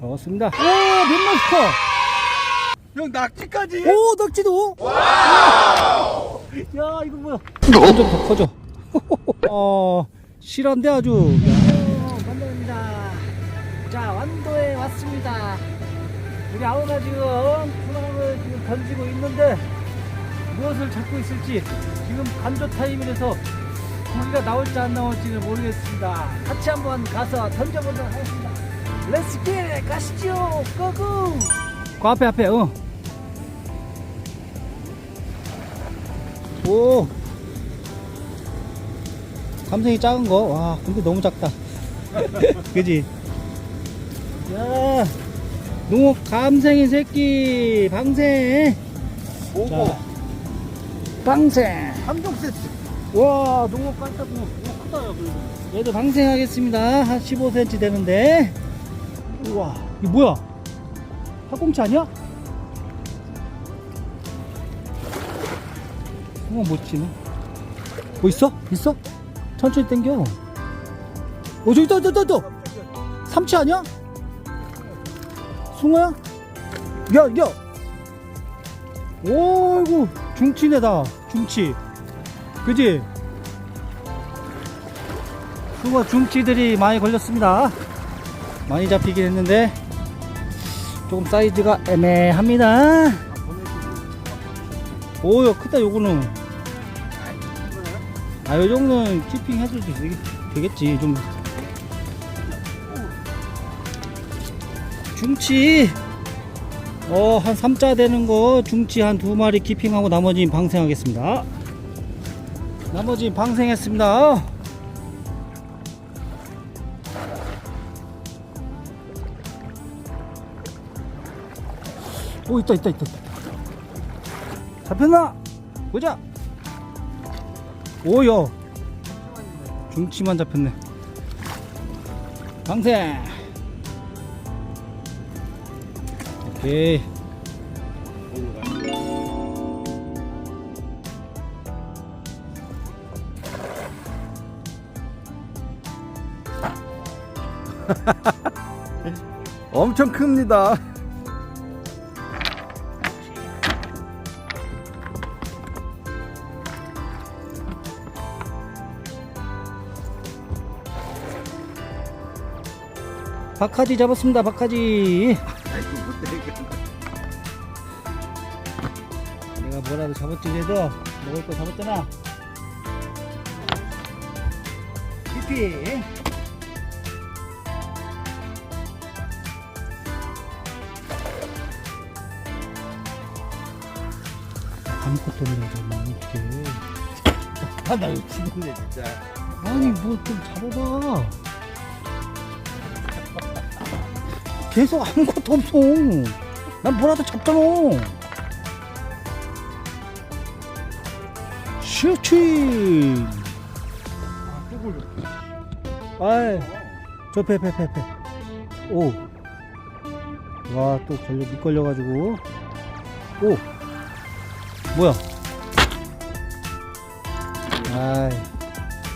좋습니다. 오, 몇마리 커? 형 낙지까지. 오, 낙지도. 야, 이거 뭐야? 점점 더 커져. 어, 실한데 아주. 반갑습니다. 자, 완도에 왔습니다. 우리 아우가 지금 풍랑을 지금 던지고 있는데 무엇을 잡고 있을지 지금 간조 타임이라서 고기가 나올지 안 나올지는 모르겠습니다. 같이 한번 가서 던져보도록 하겠습니다. 렛츠 기 가시죠. 고고! 그 앞에 앞에 어. 오. 감성이 작은 거. 와, 근데 너무 작다. 그지? 야. 농어 감생이 새끼 방생. 오고. 자. 방생. 삼종 세트. 와, 농어 깜짝. 오, 크다, 야, 그래도. 얘도 방생하겠습니다. 한 15cm 되는데. 우와, 이거 뭐야? 학꽁치 아니야? 어, 못 치네. 뭐 있어? 있어? 천천히 당겨. 어, 저기 있다, 있다, 있다. 삼치 아니야? 숭어야? 야, 야. 오이구, 중치네다. 중치. 그지? 숭어 중치들이 많이 걸렸습니다. 많이 잡히긴 했는데, 조금 사이즈가 애매합니다. 오, 야, 크다, 요거는. 아, 요 정도는 키핑 해도 되겠, 되겠지, 좀. 중치. 어, 한 3자 되는 거, 중치 한 두 마리 키핑하고 나머지는 방생하겠습니다. 나머지 방생했습니다. 오 있다 있다 있다. 잡혔나? 보자. 오야. 중치만 잡혔네. 방생. 오케이. 엄청 큽니다. 박하지 잡았습니다. 박하지. 내가 뭐라도 잡았지 그래도 먹을 거 잡았잖아. 피피. 아무것도 없는데 뭐 어떡해. 아나 미치겠네 진짜. 아니 뭐 좀 잡아봐. 계속 아무것도 없어. 난 뭐라도 잡잖아. 슈치. 아 또 걸려. 아이, 저 배, 배, 배, 배. 오. 와, 또 걸려, 밑 걸려가지고. 오. 뭐야? 아이,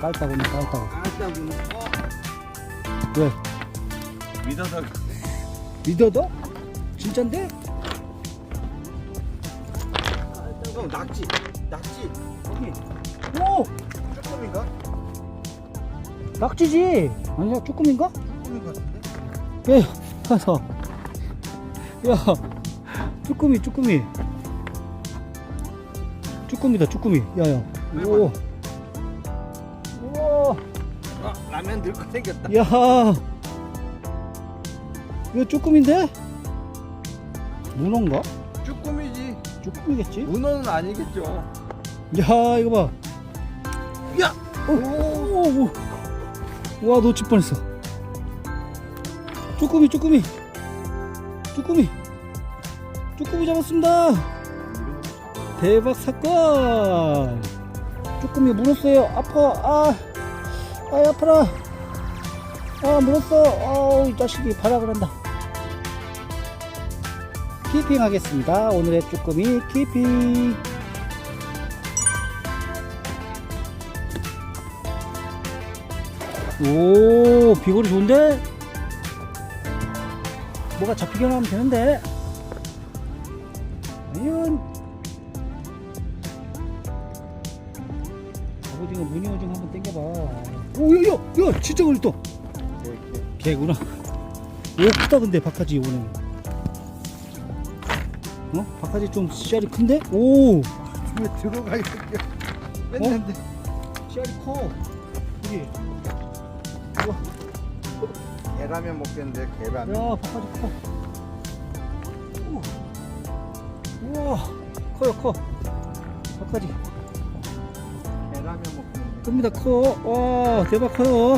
깔따구네, 깔따구. 어 왜? 믿어서 믿어도? 진짠데? 형 낙지 낙지 여기. 오! 조금인가? 낙지지? 아니야, 쭈꾸미인가? 것 같은데. 야, 가서. 야, 쭈꾸미, 쭈꾸미. 쭈꾸미다, 쭈꾸미. 야, 야. 오. 우와. 아 라면 넣을 거 생겼다. 야. 이거 쭈꾸미인데? 문어인가? 쭈꾸미지. 쭈꾸미겠지? 문어는 아니겠죠. 야, 이거 봐. 야. 오, 오, 오. 와, 놓칠 뻔했어. 쭈꾸미, 쭈꾸미. 쭈꾸미. 쭈꾸미 잡았습니다. 대박 사건. 쭈꾸미 물었어요. 아파. 아, 아, 아파라. 아, 물었어. 아우, 이 자식이 발악을 한다. 키핑 하겠습니다. 오늘의 쭈꾸미 키핑. 오 비거리 좋은데? 뭐가 잡히기만 하면 되는데. 아니면 갑오징어 무늬 오징어 한번 당겨봐. 오, 야, 야, 야, 진짜 걸렸다. 개구나. 오, 크다 근데 박하지 이번에. 어? 박하지 좀 씨알이 큰데? 오, 왜 들어가 있을게 뺐는데 씨알이 커. 여기. 계라면 먹겠는데 계라면 야, 박하지 커. 우. 우와, 커요, 커. 박하지. 계라면 먹겠는데 큽니다, 커. 와, 대박 커요.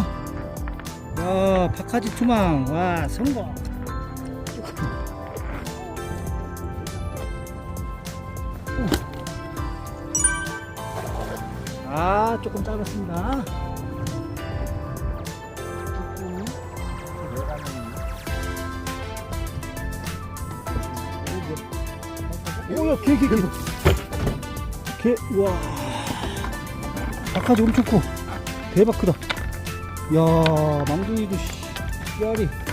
야, 박하지 투망. 와, 성공. 아, 조금 짧았습니다. 오야 개개 우와. 박하지 엄청 커. 대박 크다. 야 망둥이도 씨, 씨알이.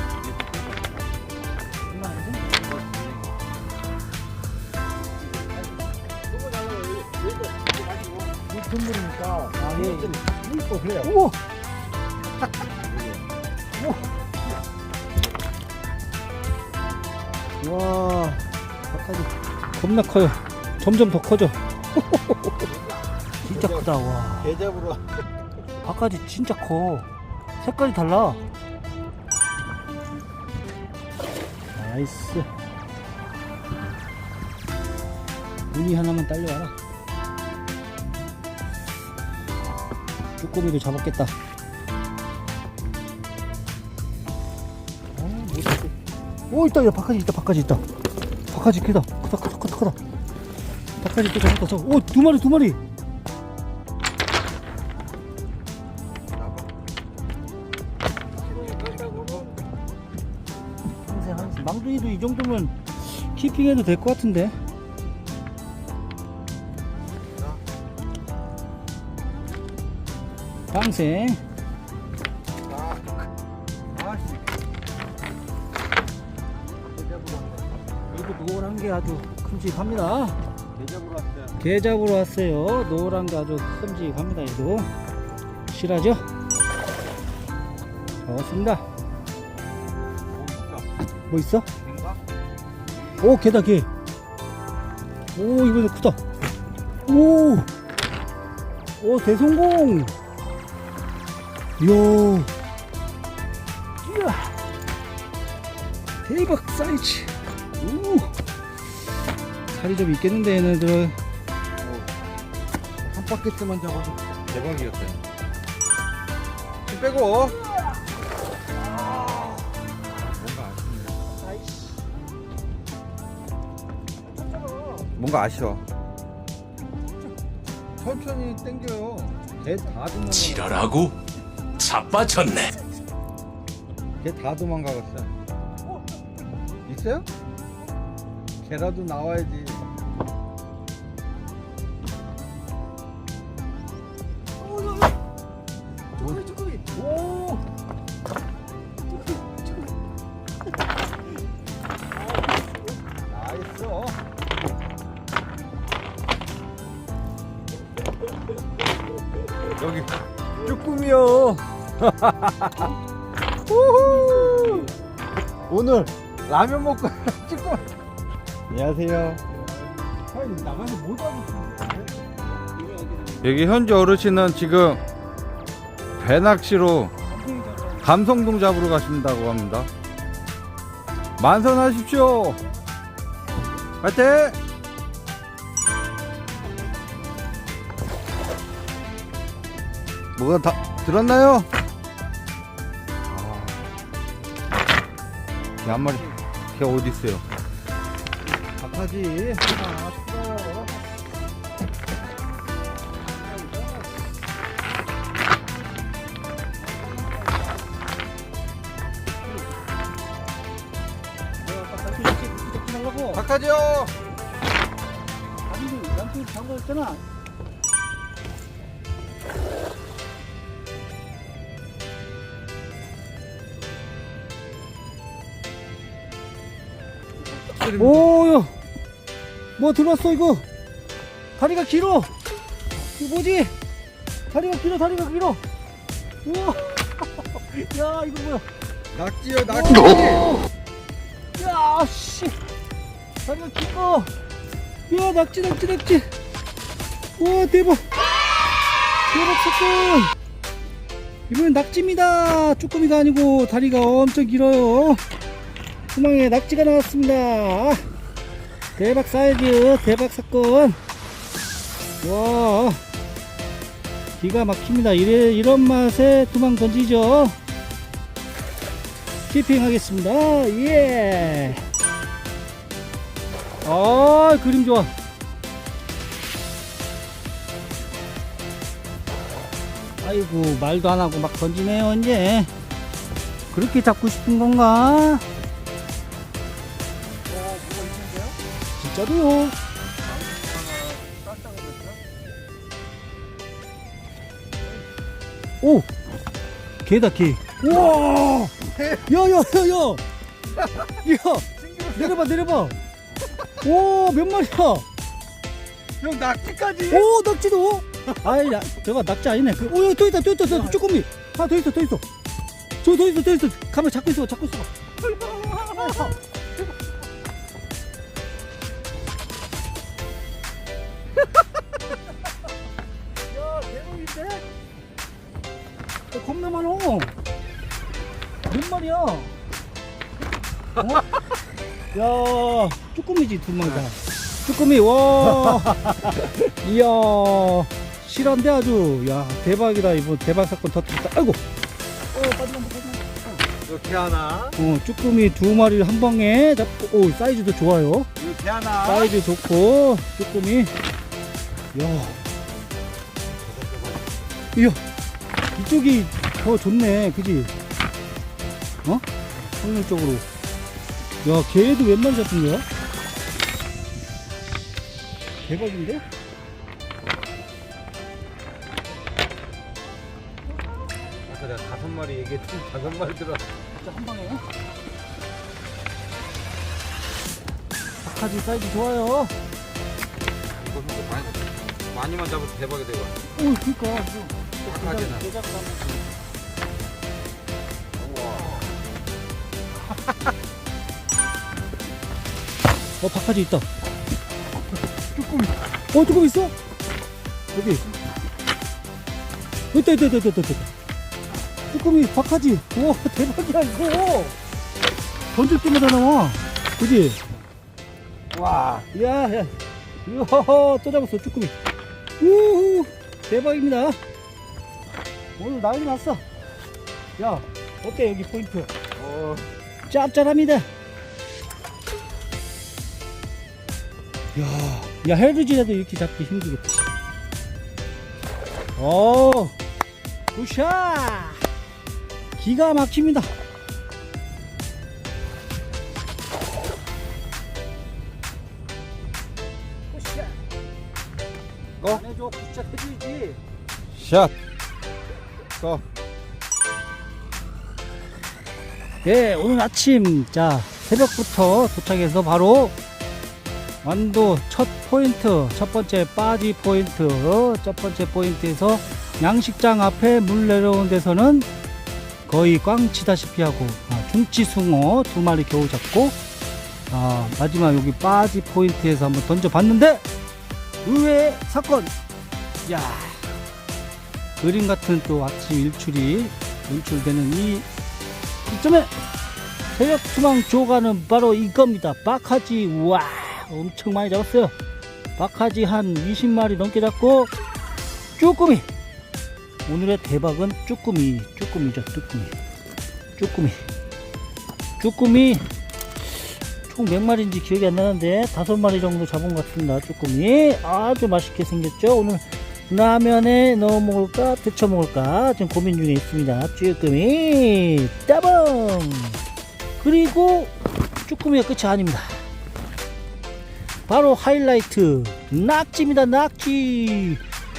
물고 그래요 우와. 우와. 와 박하지 겁나 커요. 점점 더 커져. 진짜 크다 와. 계잡으로 바까지 진짜 커. 색깔이 달라. 나이스. 무늬 하나만 딸려와라. 쭈꾸미도 잡았겠다. 어, 못 잡고. 오, 있다, 야, 바까지 있다, 바까지 있다. 바까지 크다. 크다, 크다, 크다, 크다. 바까지 또 잡았다. 저. 오, 두 마리, 두 마리. 망둥이도 이 정도면 키핑해도 될 것 같은데 방생. 이거 노란 게 아주 큼직합니다. 계잡으로 왔어요. 노란 게 아주 큼직합니다 얘도. 실하죠? 좋습니다. 뭐 있어? 오 개다 개 오 이번에 크다. 오, 오 대성공 이야 이야. 대박 사이즈. 오 살이 좀 있겠는데 얘네들은 한 바퀴스만 잡아도 대박이었어요 힘 빼고. 뭔가 아쉽네. 뭔가 아쉬워. 천천히 걔다 도망가 지랄하고 자빠졌네. 걔 다 도망가겠어 있어요? 걔라도 나와야지 우후. 오늘 라면 먹고 쭈꾸미 안녕하세요. 나가서 못 잡았어? 여기 현지 어르신은 지금 배낚시로 감성동 잡으러 가신다고 합니다. 만선하십시오. 파이팅! 뭐가 다 들었나요? 개한 마리 개 어디 있어요? 박하지 하나 추가요 박하지요 아니 남편이 장거 있잖아 낙지를 오요 뭐 들어왔어 이거 다리가 길어 이거 뭐지 다리가 길어 다리가 길어 우와 야 이거 뭐야 낙지요 낙지 오! 야, 씨. 다리가 길어. 야, 낙지, 낙지, 낙지. 우와, 대박. 대박 사건. 이번엔 낙지입니다. 쭈꾸미가 아니고 다리가 엄청 길어요. 수망에 낙지가 나왔습니다. 대박 사이즈, 대박 사건. 와. 기가 막힙니다. 이래, 이런 맛에 투망 던지죠. 키핑 하겠습니다. 예. 아, 그림 좋아. 아이고, 말도 안 하고 막 던지네요, 이제. 그렇게 잡고 싶은 건가? 진짜로요. 오! 개다, 개. 우와! 야, 야, 야, 야! 야! 내려봐, 내려봐! 오, 몇 마리야? 형 낙지까지 오, 낙지도! 아이, 야, 저거 낙지 아니네. 그, 오, 여기 또 있다, 또 있다, 또. 쭈꾸미! 하나 더 있어, 더 있어. 저, 더 있어, 더 있어. 가만 잡고 있어, 잡고 있어. 겁나 많어. 몇 마리야? 어? 야, 쭈꾸미지, 두 마리다. 쭈꾸미, 와. 이야, 실한데 아주. 야, 대박이다. 이번 대박 사건 터뜨렸다. 아이고. 어, 빠지면. 이렇게 하나 어, 쭈꾸미 두 마리를 한 방에 잡고, 오, 사이즈도 좋아요. 이렇게 하나 사이즈 좋고, 쭈꾸미. 이야. 이야, 이쪽이 더 좋네. 그지? 어? 확률적으로. 야, 걔도 웬 마리 잡힌 거야? 대박인데? 아까 내가 다섯 마리 얘기했지 다섯 마리 들어 진짜 한 방에. 박하지 사이즈 좋아요. 이거 좀 많이 많이만 잡아도 대박이 되고 오, 그니까. 박하지나. 어, 박하지 있다. 쭈꾸미. 어, 쭈꾸미 있어? 여기. 있다, 있다, 있다, 있다. 있다. 쭈꾸미, 박하지. 우와, 대박이야, 이거. 던질 때마다 나와. 그지? 와, 야, 야. 이야, 또 잡았어, 쭈꾸미. 우후, 대박입니다. 오늘 난리 났어. 야, 어때, 여기 포인트? 어 짭짤합니다. 야, 야 헤르지라도 이렇게 잡기 힘들겠다. 오, 굿샷! 기가 막힙니다. 굿샷! 어? 안 해줘, 굿샷 해줘야지. 샷. 고. 예, 오늘 아침, 자, 새벽부터 도착해서 바로 완도 첫 포인트, 첫 번째 빠지 포인트, 첫 번째 포인트에서 양식장 앞에 물 내려온 데서는 거의 꽝 치다시피 하고, 아, 중치 숭어 두 마리 겨우 잡고, 아, 마지막 여기 빠지 포인트에서 한번 던져봤는데, 의외의 사건! 야 그림 같은 또 아침 일출이 연출되는 이 시점에 새벽 투망 조가는 바로 이겁니다. 박하지 와 엄청 많이 잡았어요. 박하지 한 20마리 넘게 잡고 쭈꾸미. 오늘의 대박은 쭈꾸미 쭈꾸미죠 쭈꾸미. 쭈꾸미. 쭈꾸미 총 몇 마리인지 기억이 안 나는데 다섯 마리 정도 잡은 것 같습니다 쭈꾸미. 아주 맛있게 생겼죠? 오늘 라면에 넣어 먹을까 데쳐 먹을까 지금 고민 중에 있습니다. 쭈꾸미 따봉! 그리고 쭈꾸미가 끝이 아닙니다. 바로 하이라이트 낙지입니다 낙지!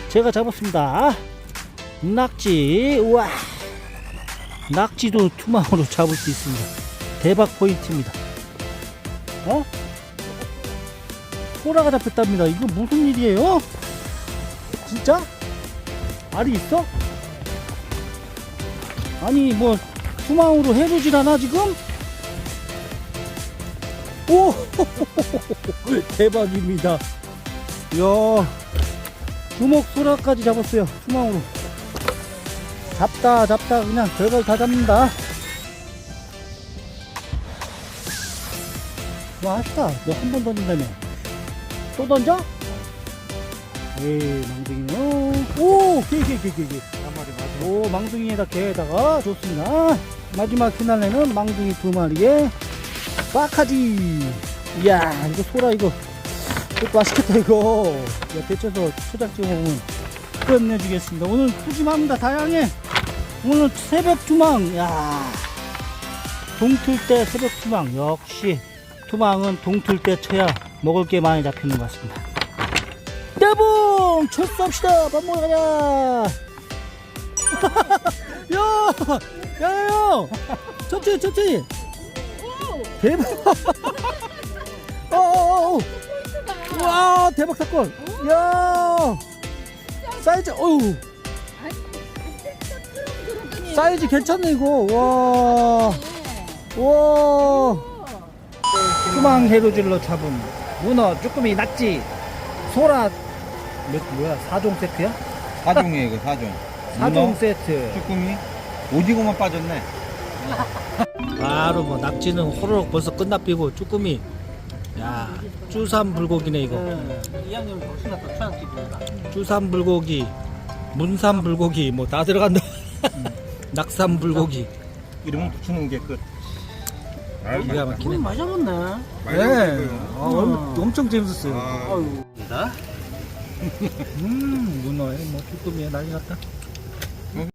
제가 잡았습니다. 낙지 우와! 낙지도 투망으로 잡을 수 있습니다. 대박 포인트입니다. 어? 소라가 잡혔답니다. 이거 무슨 일이에요? 진짜? 알이 있어? 아니 뭐 투망으로 해루질 않아 지금? 오 대박입니다. 이야 주먹 소라까지 잡았어요 투망으로. 잡다 잡다 그냥 별걸 다 잡는다. 와 하시다 너 한 번 던진다며 또 던져? 에이 망둥이요 오개개개개개. 한 마리 맞아. 오 망둥이에다 개에다가 좋습니다. 마지막 피날레는 망둥이 두 마리에 빡하지. 이야 이거 소라 이거. 이것도 맛있겠다 이거. 야 데쳐서 초장 찍어 먹으면 끝내주겠습니다. 오늘 푸짐합니다 다양해. 오늘 새벽 투망 야. 동틀 때 새벽 투망 역시 투망은 동틀 때 쳐야 먹을 게 많이 잡히는 것 같습니다 대봉 출석합시다 밥 먹으러 가자 야, 야, 야, 야, 천천히, 천천히. 대박. 어, 어, 어. 와, 대박 사건. 야, 사이즈, 어우, 사이즈 괜찮네 이거. 와, 와. 수망 해루질로 잡은 문어, 쭈꾸미, 낙지, 소라. 몇 뭐야? 4종 세트야? 사종이에요, 이거 사종. 4종 세트. 쭈꾸미. 오징어만 빠졌네. 바로 뭐 낙지는 호로록 벌써 끝납히고 쭈꾸미 야 쭈삼 불고기네 이거 이양님 훨씬 낫다 추한기입니다 쭈삼 불고기 문삼 불고기 뭐 다 들어간다 낙삼 불고기 이름은 붙이는 게 끝. 기가 막히네 많이 잡았네 네 아, 엄- 엄청 재밌었어요 아, 음 문어에 뭐 쭈꾸미에 난리 났다